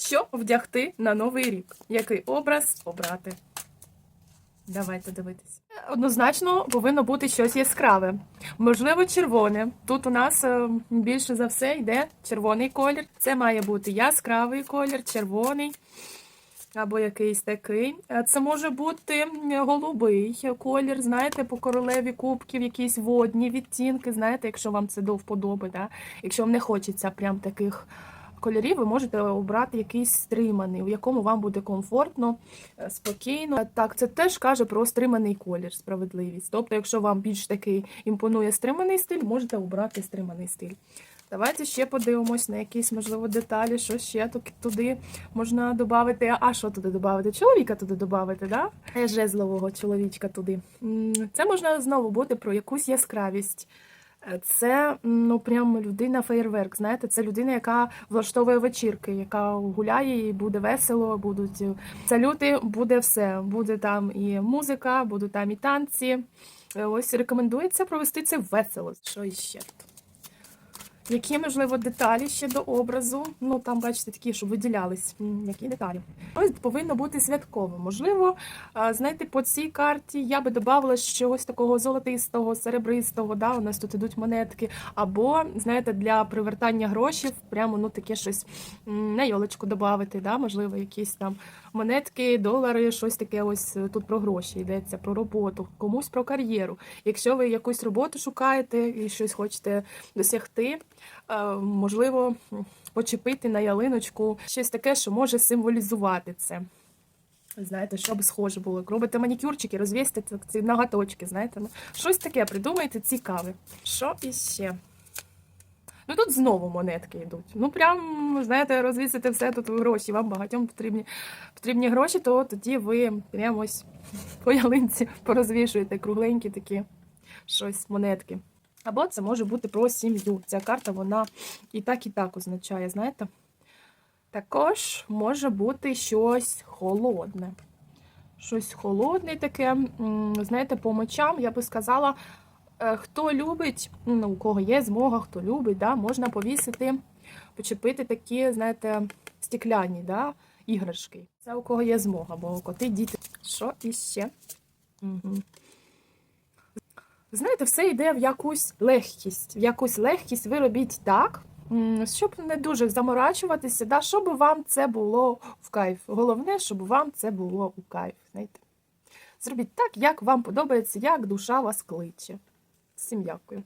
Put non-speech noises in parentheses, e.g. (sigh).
Що вдягти на новий рік? Який образ обрати? Давайте дивитися. Однозначно повинно бути щось яскраве. Можливо, червоне. Тут у нас е, більше за все йде червоний колір. Це має бути яскравий колір, червоний або якийсь такий. Е, Це може бути голубий колір, знаєте, по королеві кубків, якісь водні відтінки, знаєте, якщо вам це до вподоби. Да? Якщо вам не хочеться прям таких кольорів, ви можете обрати якийсь стриманий, у якому вам буде комфортно, е, спокійно. Так, це теж каже про стриманий колір, справедливість. Тобто, якщо вам більш такий імпонує стриманий стиль, можете обрати стриманий стиль. Давайте ще подивимось на якісь, можливо, деталі, що ще туди можна додати. А що туди додати? Чоловіка туди додати, да? Е, Жезлового чоловічка туди. Це можна знову бути про якусь яскравість. Це ну прям людина феєрверк. Знаєте, це людина, яка влаштовує вечірки, яка гуляє, і буде весело, будуть салюти, буде все. Буде там і музика, будуть там і танці. Е, Ось рекомендується провести це весело. Що іще тут? Які, можливо, деталі ще до образу? Ну там, бачите, такі, щоб виділялись. Які деталі? Ось повинно бути святково. Можливо, знаєте, по цій карті я би додавала щось такого золотистого, серебристого. Да? У нас тут ідуть монетки. Або, знаєте, для привертання грошей прямо ну таке щось на йолочку додати, да? можливо, якісь там монетки, долари, щось таке. Ось е, тут про гроші йдеться, про роботу, комусь про кар'єру. Якщо ви якусь роботу шукаєте і щось хочете досягти, можливо, почепити на ялиночку щось таке, що може символізувати це. Знаєте, щоб схоже було. Робите манікюрчики, розвісьте ці ноготочки, знаєте. Ну, щось таке придумайте цікаве. Що іще? Ну тут знову монетки йдуть. Ну прям, знаєте, розвісити все тут гроші. Вам багатьом потрібні, потрібні гроші, то тоді ви прямо ось (laughs) по ялинці порозвішуєте кругленькі такі щось, монетки. Або це може бути про сім'ю. Ця карта, вона і так, і так означає, знаєте? Також може бути щось холодне. Щось холодне таке, знаєте, по мочам, я би сказала, е, хто любить, ну, у кого є змога, хто любить, да, можна повісити, почепити такі, знаєте, стекляні да, іграшки. Це у кого є змога, бо коти, діти. Що іще? Угу. Знаєте, все йде в якусь легкість. В якусь легкість ви робіть так, щоб не дуже заморачуватися, да, щоб вам це було в кайф. Головне, щоб вам це було у кайф. Знаєте. Зробіть так, як вам подобається, як душа вас кличе. Всім дякую.